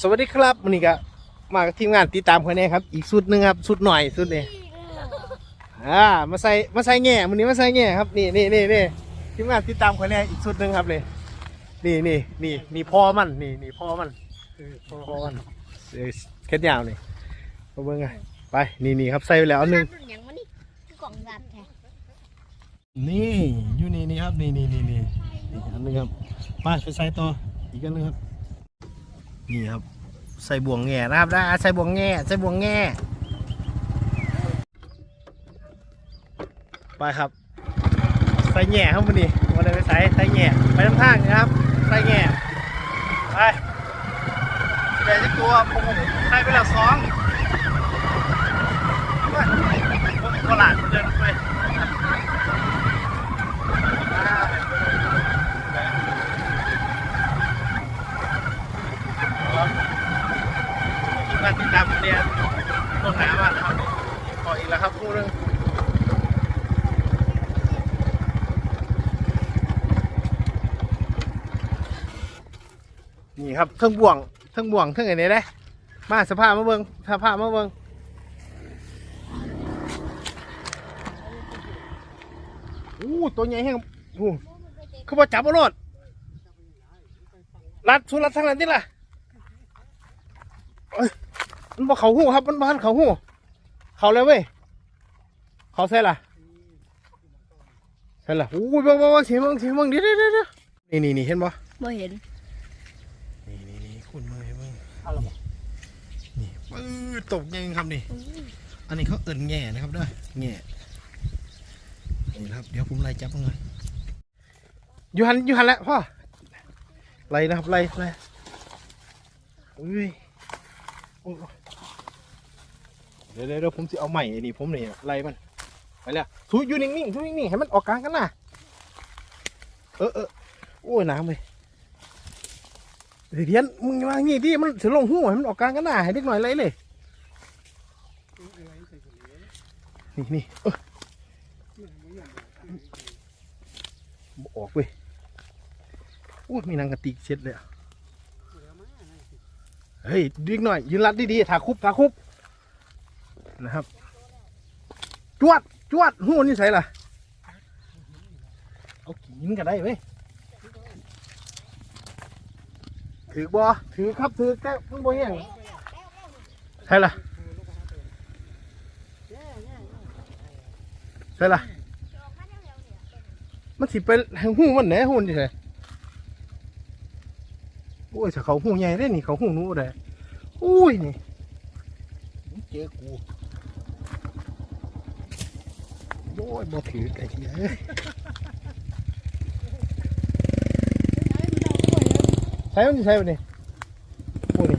สวัสดีครับวันนี้ก็มากับทีมงานติดตามคนนี้ครับ อีกสุดหนึ่งครับสุดหน่อยสุดนี่อ่ามาใส่มาใส่แง่วันนี้มาใส่แง่ครับนี่นี่นี่นี่ทีมงานติดตามคนนี้อีกสุดหนึ่งครับเลยนี่นี่นี่นี่พ่อมันนี่นี่พ่อมันพ่อมันเออแค่ยาวนี่มาเบิ่งไงไปนี่นี่ครับใส่ไปแล้วอันหนึงรุ่นอย่างมันนี่กล่องรัดแท้นี่อยู่นี่นี่ครับนี่นี่นี่นี่นี่อันหนึงครับมาไปใส่ต่ออีกอันหนึงครับ นี่ครับ ใส่บ่วงแง่นะครับนะใส่บ่วงแง่ใส่บ่วงแง่ไปครับ ใส่แง่ครับวันนี้วันนี้ไปใส่ใส่แง่ไปทางทางนะครับ ใส่แง่ไปใส่ที่ตัวผมใส่ไปแล้วสองไปผมตลาดเดินไป มาติดตามเรียนต้นหนาบ้านครับขออีกแล้วครับคู่หนึง นี่ครับเทิงบ่วงเทิงบ่วงเทิงไอ้นี่ได้มาสภาพมาเบิ้งสภาพมาเบิ้งอู้ตัวใหญ่แห้งอู้เขาบอจับเอารถรัดสุรัดทั้งนั้นนี่ล่ะมันบอเขาหูครับ มันบ้านเขาหูเขาเลยเว้ยเขาใส่ล่ะใส่ล่ะโอ้ยบ้างบ้งเสียงบ้งเสียงบ้งเดี๋ยวเดี๋ยวเดี๋ยวนี่นี่นี่เห็นปะบ่เห็น เห็นบ้างนี่ปื้อตกยังครับนี่ อันนี้เขาเอิ่นแง่นะครับเด้อแง่นี่นะครับ เดี๋ยวผมไล่จับมันก่อนอยูหันอยูหันแล้วพ่อไล่นะครับไล่ไล่อุ้ยโอ้ยเดี๋ยวเดี๋ยวเดี๋ยวผมจะเอาใหม่ไอ้นี่ผมนี่ไล่มันไปแล้วทุยอยู่นิ่งๆทุยนิ่งๆให้มันออกกลางกันนะเออเออโอ้ยน้ำเลย เดี๋ยนมึงมางี้ดิมันถึงลงหูให้มันออกกลางกันหนะให้เด็กหน่อยไล่เลยนี่นี่เออออกเว้ยโอ้มีนางกระติกเช็ดเลยอะเฮ้ยดิ้งหน่อย ยืนรัดดีๆถาคุบถาคุบนะครับ จวดจวดหูนี่ใส่ล่ะ เอากินกันได้เว้ย ถือบ่ถือครับถือแต่มันบ่แห้งใช่ล่ะใช่ล่ะมันสิเป็นหูมันไหนหูนี่ใส่โอ้ยถ้าเขาหูใหญ่ได้นี่เขาหูนู้ได้อุ้ยนี่เจอกูโอ้ยบ่ถือไอ้เหี้ยเอ้ย ใช้มันใช้มันนี่โอ้นี่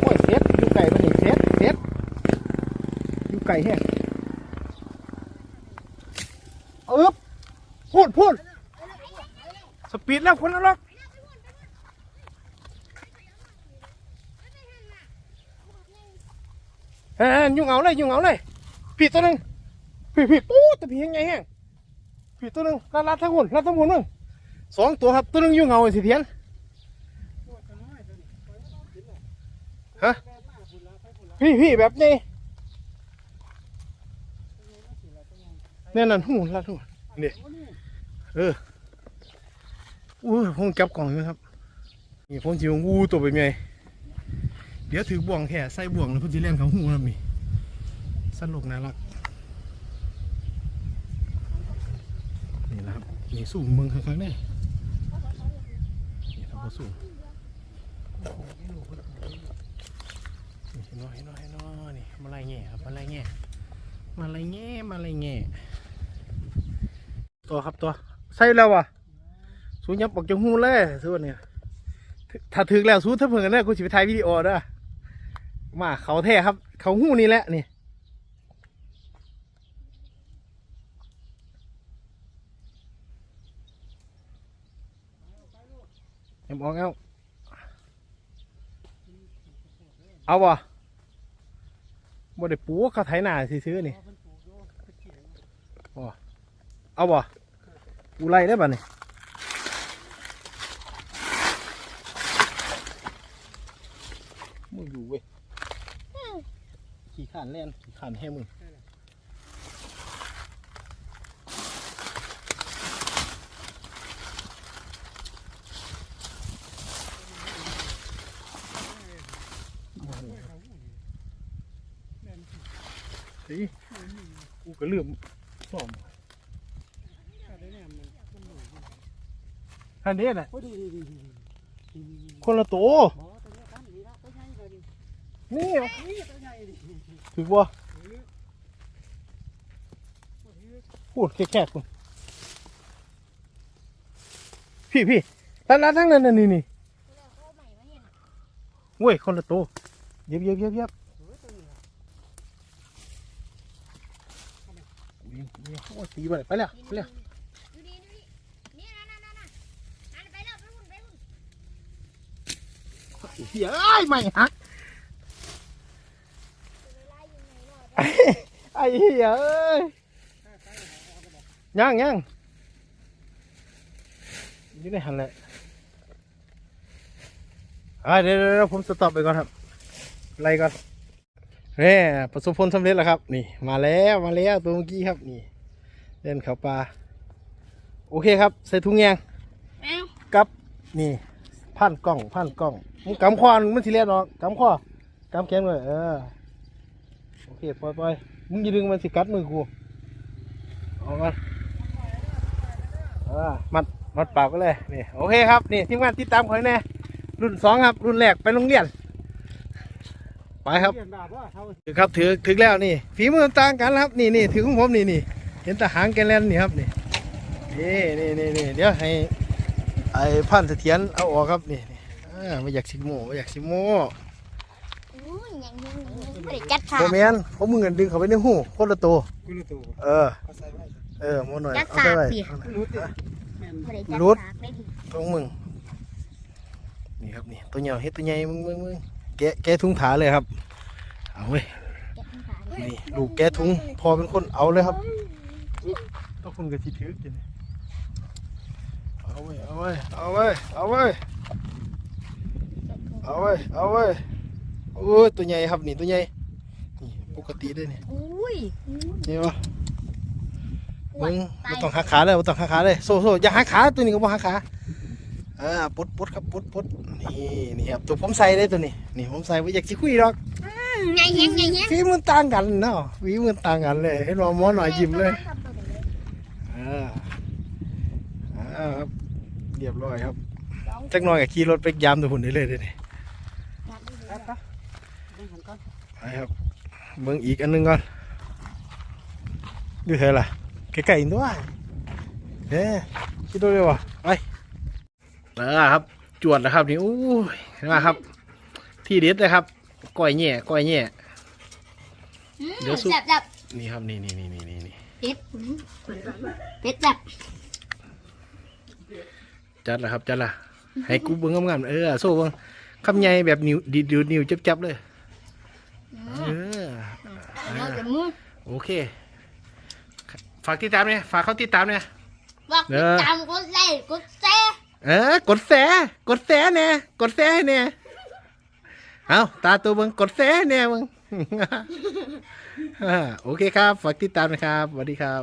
โอ้ยเซ็ตอยู่ไก่มันนี่เซ็ตเซ็ตอยู่ไก่แห้งเอ๊บพูดพูดสปีดแล้วคนละล็อกเออยุ่งเอาเลยยุ่งเอาเลยผีตัวหนึ่งผีผีปู๊ดแต่ผียังไงแห้งผีตัวหนึ่งรัดรัดทั้งหุ่นรัดทั้งหุ่นมึงสองตัวครับตัวหนึ่งยุ่งเอาไอ้สิเทียน ฮะ พี่พี่แบบนี้เนี่ยนั่นหุ่นรัดหุ่นนี่เอออู้ผมจับกล่องอยู่ครับ นี่ผมจิวงูตัวไปไงเดี๋ยวถือบ่วงแค่ใส่บ่วงแล้วพิ่นสิเล่นเขาหูนะมีสนุกน่ารักนี่นะครับนี่สูงเมืองครั้งๆนี่นี่ครับบ่สูงนี่ เห็นบ่เห็นบ่เห็นบ่นี่มาไล่แง่ครับมาไล่แง่มาไล่แง่มาไล่แง่ตัวครับตัวใส่แล้วอะสูยับออกจากหูเลยส่วนเนี่ยถ้าถึงแล้วสู้ถ้าเพิ่งกันเนี่ยกูสิไปถ่ายวิดีโอด้อมาเขาแท้ครับ เขาหูนี่แหละนี่เอ็มออกเอา เอาบ่บ่ได้ปูเขาไถนาซื้อๆนี่บ่เอาบ่กูไล่ได้ป่ะนี่เมึงอยู่เว้ย ขี่ขานแล่นขี่ขานแห้มึง เฮ้ยกูก็เลื่อมซ่อมอันนี้น่ะโอ้ดีดีดีดีดีคนละตัวหมอตัวนี้กันดีละตัวใหญ่เลยดินี่นี่ตัวใหญ่ดิถือว่าพูดแค่ๆคุณพี่พี่ร้านร้านทั้งนั้นนี่นี่เขาใหม่มาเห็นเว้ยคนละตัวเย็บเย็บเย็บเย็บ เออตัวนี้ล่ะ นี่นี่โอ้ยตีไปเลยไปแล้วไปแล้วดูดีดูดีนี่นะนะนะนะนั่นไปแล้วไปหุ่นไปหุ่นเฮ้ยเอ้ยไม่ฮักเวลาอยู่ไหนหน่อยไอ้เหี้ยเอ้ยยังยังนี่ได้หันเลยอ่าเดี๋ยวเดี๋ยวเดี๋ยวผมสต็อปไปก่อนครับไล่ก่อน นี่ประสบผลสำเร็จแล้วครับ นี่ มาแล้วมาแล้วตัวเมื่อกี้ครับนี่เล่นเขาปลาโอเคครับ ใส่ถุงยางเอ้ากับนี่พันกล้องพันกล้องมึงกำคอมันสิเลียนออกกำคอกำแขนเลยเออโอเคปล่อยปล่อยมึงอย่าดึงมันสิกัดมือกูเอามันเออมัดมัดปากก็เลยนี่โอเคครับนี่ทีมงานติดตามคอยแน่รุ่นสองครับ รุ่นแรกไปโรงเรียน ไปครับเรียนแบบว่าเท่าถือครับถือถึงแล้วนี่ฝีมือต่างกันครับนี่นี่ถือของผมนี่นี่เห็นแต่หางแกนแลนนี่ครับนี่นี่นี่นี่นี่เดี๋ยวให้ไอ้พันเสถียรเอาออกครับนี่นี่อ่าไม่อยากสิโม่ไม่อยากสิโม่อู้ยยังยังยังไม่ได้จัดฉากโมเมนเขามึงเงินดึงเขาไปในหูคนละตัวกุลตัวเออเขาใส่ไว้เออโมหน่อยจัดเอาฉาไปกไว้สิรู้ติแม่นไม่ได้จัดรุดฉากได้ดิของมึงนี่ครับนี่ตัวใหญ่เฮ็ดตัวใหญ่มึงมึงมึง แกะแกะถุงถาเลยครับ เอาเว้ยแกะขาดินี่ลูกแกะถุงพอเป็นคนเอาเลยครับต้องคุณกับที่ถือกินเอาเว้ยเอาเว้ยเอาเว้ยเอาเว้ยเอาเว้ยเอาเว้ยโอ้ยตัวใหญ่ครับนี่ตัวใหญ่นี่ปกติเลยนี่อุ้ยนี่วะอ้วมึนงตาบ่ยต้องหักขาเลยบ่ต้องหักขาเลยโซ่โซ่อย่าหักขาตัวนี้ก็บ่หักขา อ่าปลดปลดครับปลดปลดนี่นี่ครับตัวผมใส่เลยตัวนี้นี่ผมใส่ไว้อยากสิคุยหรอกไงเงี้ยไงเงี้ยฝีมือต่างกันเนาะฝีมือต่างกันเลยให้รอหมอหน่อยยิ้มเลยอ่าอ่าครับเรียบร้อยครับจักหน่อยก็ขี่รถไปยามตัวหุ่นได้เลยเด้อนี่ครับครับต้องหันก่อนไปครับเบิ่งอีกอันหนึงก่อนดูเถอะล่ะใกล้ๆตัวเฮ้คิดดูเลยวะไป แล้วครับ จวดแล้วครับนี่อู้ยเห็นไหมครับ ที่เด็ดเลยครับก้อยแง่ก้อยแง่เดี๋ยวสู้จับจับนี่ครับนี่นี่นี่นี่นี่นี่เป็ดเป็ดจับจัดแล้วครับจัดละให้กูเบิ่งงามๆเออโซ่เบิ่งคำใหญ่แบบนิ้วดีดนิ้วจับๆเลยเออเราจะมือโอเค ฝากติดตามเนี่ยฝากเขาติดตามเนี่ย บอกเด้ติดอตามกดไลค์กดแชร์ เออกดแสกดแสแน่กดแสให้เนี่ยเอาตาตัวมึงกดแสแน่มึงโอเคครับฝากติดตามนะครับสวัสดีครับ